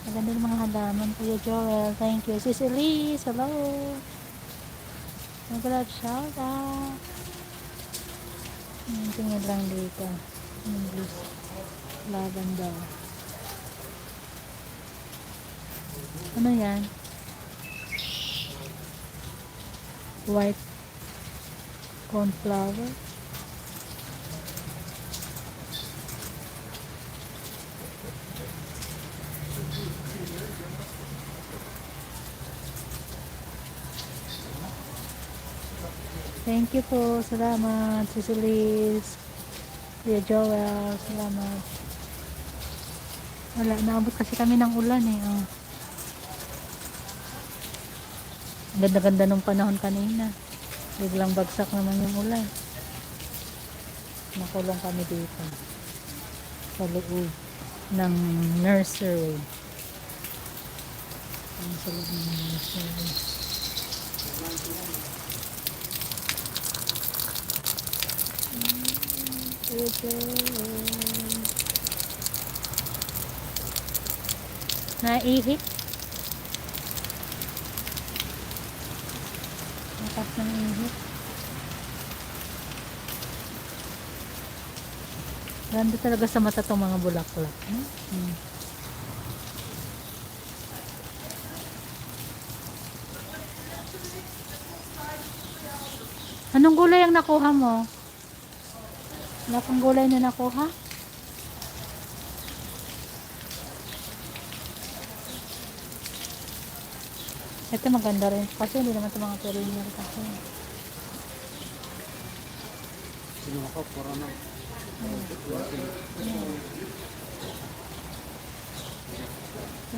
Maganda ng mga halaman, Kuya Joel. Thank you. Sis Elise, hello. Magulad shout out. Hmm, Tingin lang dito. English. Laban daw. Ano yan? White cornflower. Thank you po. Salamat. Cecilis. Kuya Joel. Salamat. Wala. Naabot kasi kami ng ulan eh. Oh. Ganda-ganda nung panahon kanina. Biglang bagsak naman yung ulan. Nakulong kami dito. Sa loob ng nursery. Ang sa loob ng nursery. Naihip. Nakas ng ihip. Ganda talaga sa mata tong mga bulaklak. No? Hmm. Anong gulay ang nakuha mo? Wala kang gulay na nakuha? Ito maganda rin. Kasi hindi naman ito mga perennial kasi. Sino ako? Pura na.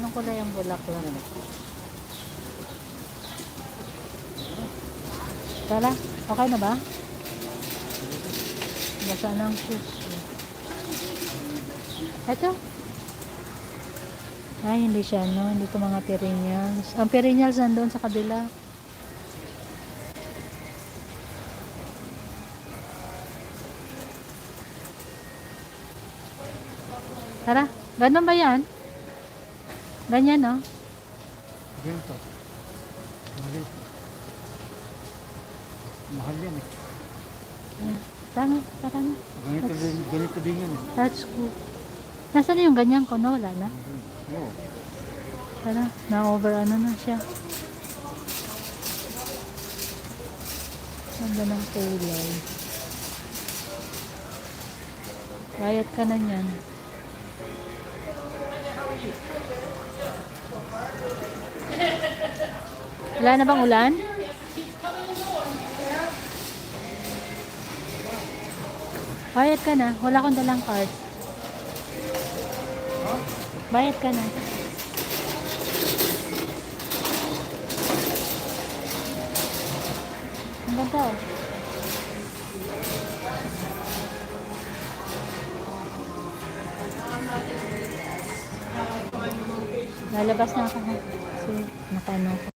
Anong kulay ang bulaklak? Tala, okay na ba? Basa ng tissue. Ito. Ay, hindi siya, no? Hindi ko mga perennials. Ang perennials nandun sa kabila. Tara, ganun ba yan? Ganyan, no? Ganito. Mahal yan eh. Tama, tara na. Ganito din, ganito din yan. That's good. Nasaan na yung ganyan ko? No, wala na. Oo. Tara, na-over ano na siya. Ganda ng kulay. Bayad ka na niyan. Wala na bang ulan? Bayad ka na. Wala akong dalang card. Bayad ka na. Ang ganda oh. Lalabas na ako. So, nakano ko.